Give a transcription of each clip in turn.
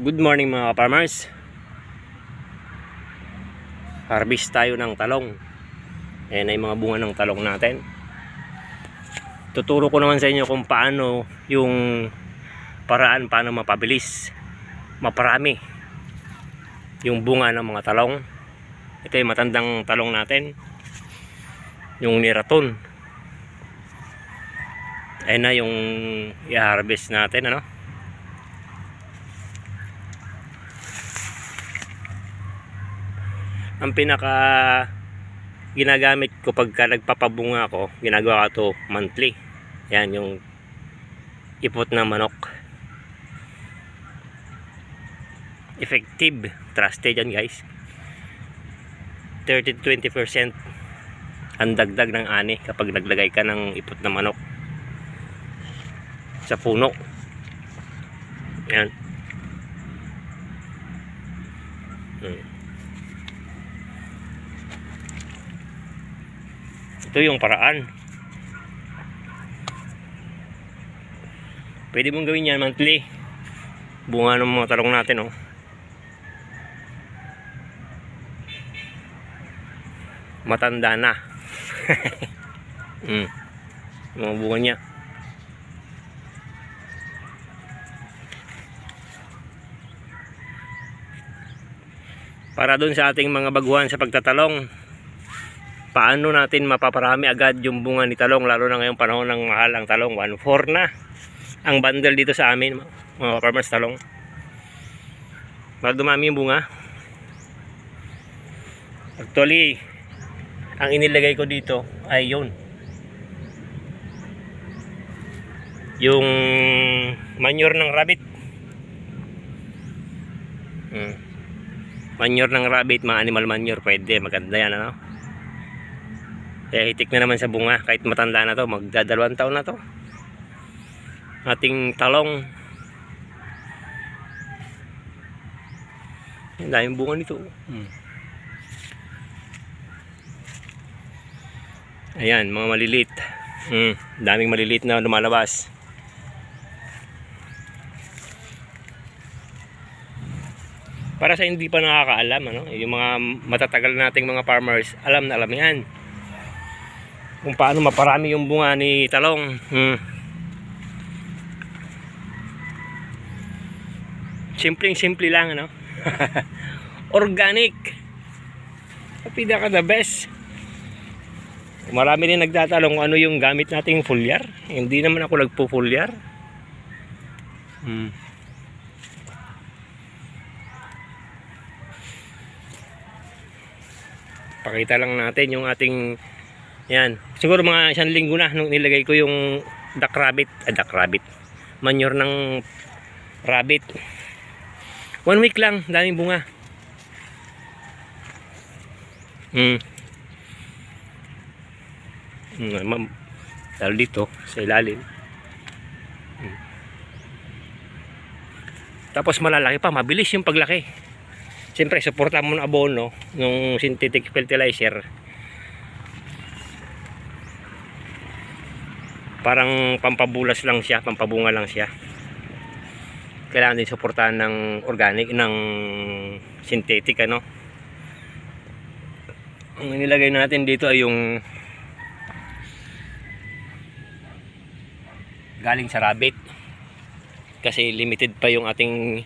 Good morning mga farmers. Harvest tayo ng talong. Ayan ay mga bunga ng talong natin. Tuturo ko naman sa inyo kung paano yung paraan paano mapabilis, maparami yung bunga ng mga talong. Ito yung matandang talong natin. Yung niraton. Ayan na yung i-harvest natin ano. Ang pinaka ginagamit ko pagka nagpapabunga ako ginagawa ko to monthly. Yan yung ipot ng manok. Effective trusted yan guys. 30-20% ang dagdag ng ani kapag naglagay ka ng ipot ng manok sa puno. Yan. Hmm. Ito yung paraan. Pwede mong gawin yan monthly. Bunga ng mga talong natin oh. Matanda na. Mm. mga bunga niya. Para dun sa ating mga baguhan sa pagtatalong paano natin mapaparami agad yung bunga ni talong lalo na ngayong panahon ng mahal ang talong 1.4 na ang bundle dito sa amin mga farmers talong. Para dumami yung bunga. Actually ang inilagay ko dito ay yun. Yung manure ng rabbit. Hmm. manure ng rabbit mga animal manure pwede maganda yan ano kaya hitik na naman sa bunga. Kahit matanda na to magdadalawang taon na to. Ating talong. Ang daming bunga nito. Hmm. ayan mga maliliit. Hmm. daming maliliit na lumalabas. Para sa hindi pa nakakaalam ano yung mga matatagal nating mga farmers alam na alam yan kung paano maparami yung bunga ni talong. Hmm. simpleng simple lang ano organic. Pinaka the best. Marami rin nagtatalong ano yung gamit nating foliar hindi naman ako nagpo-foliar hmm. pakita lang natin yung ating yan. Siguro mga isang linggo na nung nilagay ko yung duck rabbit. Ah, duck rabbit. Manure ng rabbit. One week lang. Daming bunga. Hmm. Hmm lalo dito sa ilalim. Hmm. tapos malalaki pa mabilis yung paglaki. Siyempre suporta mo ng abono ng synthetic fertilizer parang pampabulas lang siya pampabunga lang siya. Kailangan din suportahan ng organic ng synthetic ano? Ang nilagay natin dito ay yung galing sa rabbit. Kasi limited pa yung ating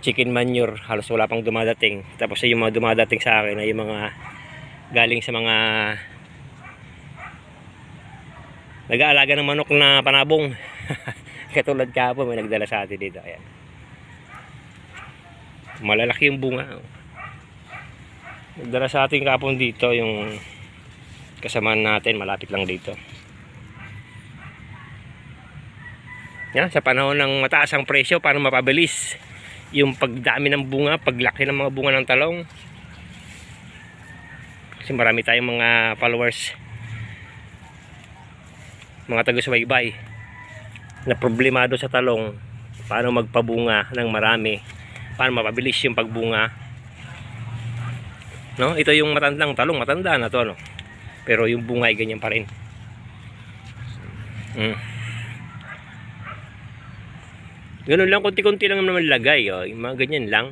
chicken manure. Halos wala pang dumadating. Tapos yung mga dumadating sa akin ay yung mga galing sa mga nag-aalaga ng manok na panabong. Katulad kahapon may nagdala sa atin dito ayan. Malalaki yung bunga nagdala sa atin kahapon dito yung kasamaan natin malapit lang dito. Yan sa panahon ng mataas ang presyo para mapabilis yung pagdami ng bunga paglaki ng mga bunga ng talong? Kasi marami tayong mga followers mga taga-subaybay na problemado sa talong paano magpabunga ng marami paano mapabilis yung pagbunga no ito yung matandang talong matanda na to no pero yung bunga ay ganyan pa rin mm. Ganun lang, konti-konti lang naman lagay. Oh. Yung mga ganyan lang.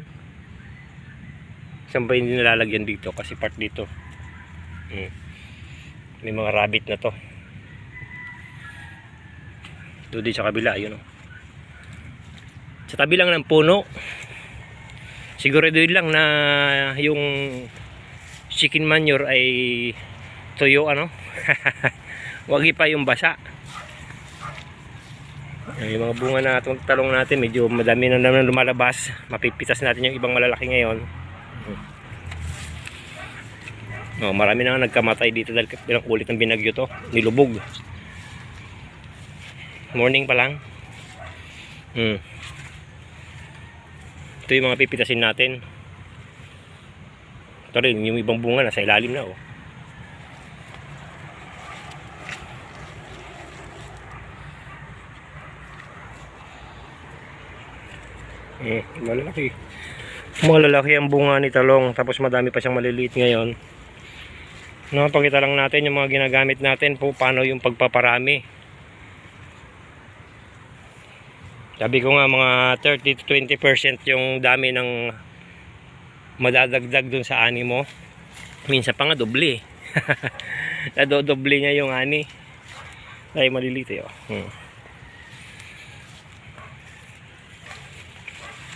Saan ba hindi nalalagyan dito? Kasi part dito. Hmm. May mga rabbit na to. Doon din sa kabila, yun oh. Sa tabi lang ng puno. Siguro doon lang na yung chicken manure ay tuyo ano. Wagi pa yung basa. Yung mga bunga na itong talong natin, medyo madami na naman lumalabas. Mapipitas natin yung ibang malalaki ngayon. Oh, marami na nga nagkamatay dito dahil bilang ulit ng binagyo to. Nilubog. Morning pa lang. Hmm. Ito yung mga pipitasin natin. Ito rin, yung ibang bunga nasa ilalim na oh. Eh, malalaki. Malalaki ang bunga ni talong tapos madami pa siyang maliliit ngayon. Napakita lang natin yung mga ginagamit natin po paano yung pagpaparami. Sabi ko nga mga 30 to 20% yung dami ng madadagdag dun sa ani mo. Minsan pa nga doble. Nadodoble niya yung ani. Ay maliliit eh. Oh. Hmm.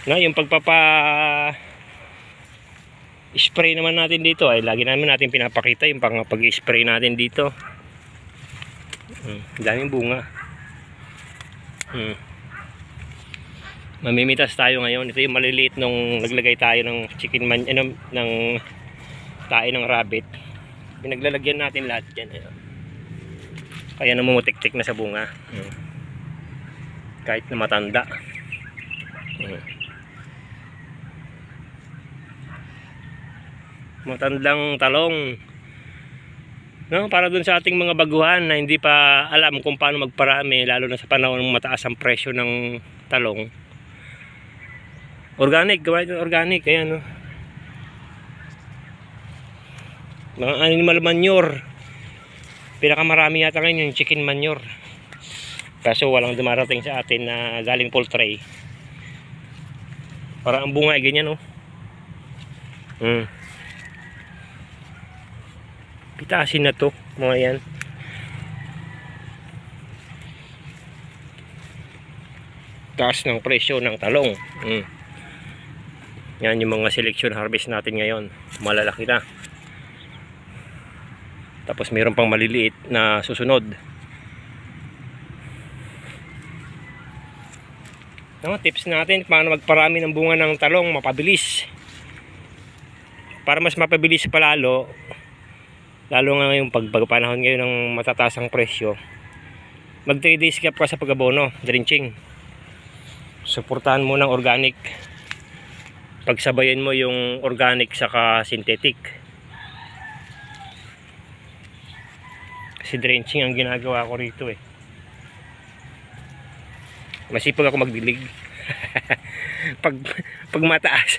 Na yung pagpapa spray naman natin dito ay lagi namin natin pinapakita yung pang pag-spray natin dito. Hmm, daming bunga. Hmm. Mamimitas tayo ngayon. Ito yung maliliit nung naglagay tayo ng chicken man ano, ng tae ng rabbit. Pinaglalagyan natin lahat yan. Ayun. Kaya namumutik-tik na sa bunga. Hmm. Kahit na matanda. Hmm. matandang talong. No, para dun sa ating mga baguhan na hindi pa alam kung paano magparami lalo na sa panahon ng mataas ang presyo ng talong. Organic, gawain ng organic kaya no. Mga animal manure. Pinakamarami yata ngayon yung chicken manure. Kaso walang dumarating sa atin na galing poultry. Para ang bunga ay ganyan oh. Hmm. Pitasin na to, mga yan. Taas ng presyo ng talong. Mm. Yan yung mga selection harvest natin ngayon. Malalaki na. Tapos mayroon pang maliliit na susunod. Ang tips natin paano magparami ng bunga ng talong mapabilis. Para mas mapabilis palalo, lalo nga ngayong pag pagpanahon ngayon ng matataas ang presyo mag 3 days gap ka sa pag-abono drenching suportahan mo ng organic pagsabayan mo yung organic saka synthetic kasi drenching ang ginagawa ko rito eh masipag ako magdilig pag pag mataas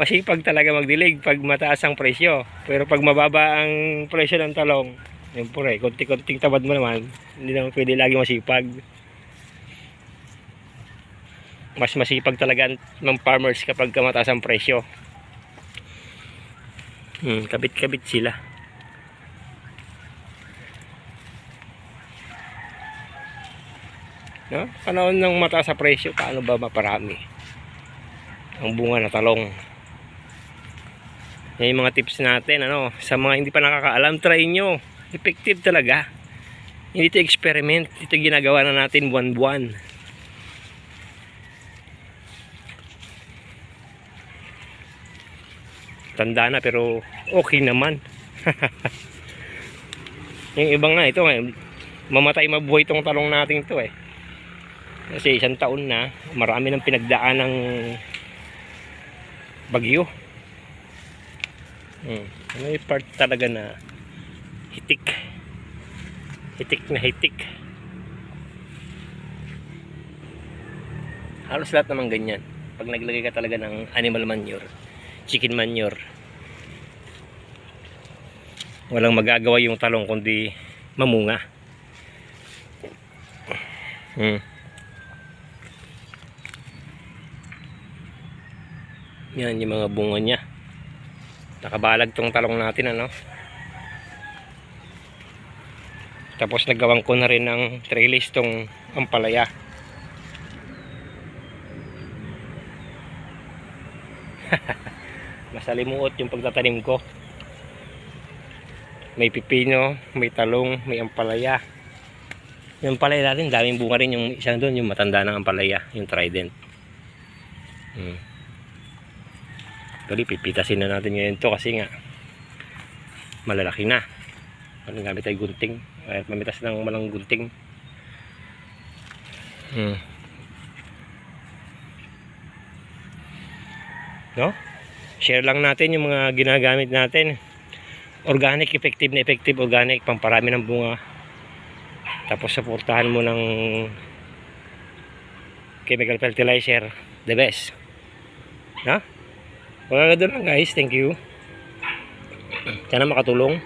masipag talaga magdilig pag mataas ang presyo. Pero pag mababa ang presyo ng talong, yun po rin, konti-konting tabad mo naman, hindi naman pwede lagi masipag. Mas masipag talaga ng farmers kapag mataas ang presyo. Hmm, kabit-kabit sila. No? Panahon ng mataas sa presyo, paano ba maparami? Ang bunga na talong. Yan yung mga tips natin, ano, sa mga hindi pa nakakaalam, try nyo. Effective talaga. Hindi ito experiment. Ito ginagawa na natin buwan-buwan. Tanda na pero okay naman. yung iba nga, ito nga, mamatay mabuhay itong talong natin ito eh. Kasi isang taon na, marami nang pinagdaan ng bagyo. Hmm. May part talaga na hitik. Hitik na hitik. Halos lahat naman ganyan. Pag naglagay ka talaga ng animal manure, chicken manure. Walang magagawa yung talong kundi mamunga. Hmm. yan yung mga bunga niya. Nakabalag tong talong natin ano? Tapos nagawang ko na rin ng trellis tong ampalaya. Masalimuot yung pagtatanim ko. May pipino, may talong, may ampalaya. Yung ampalaya natin, daming bunga rin yung isang doon, yung matanda ng ampalaya, yung trident. Hmm. Actually, pipitasin na natin ngayon to kasi nga malalaki na. Ano gamit ay gunting. Ay, mamitas ng malang gunting. Hmm. No? Share lang natin yung mga ginagamit natin. Organic, effective na effective organic, pamparami ng bunga. Tapos suportahan mo ng chemical fertilizer, the best. No? Wala na doon lang guys, thank you. Sana makatulong.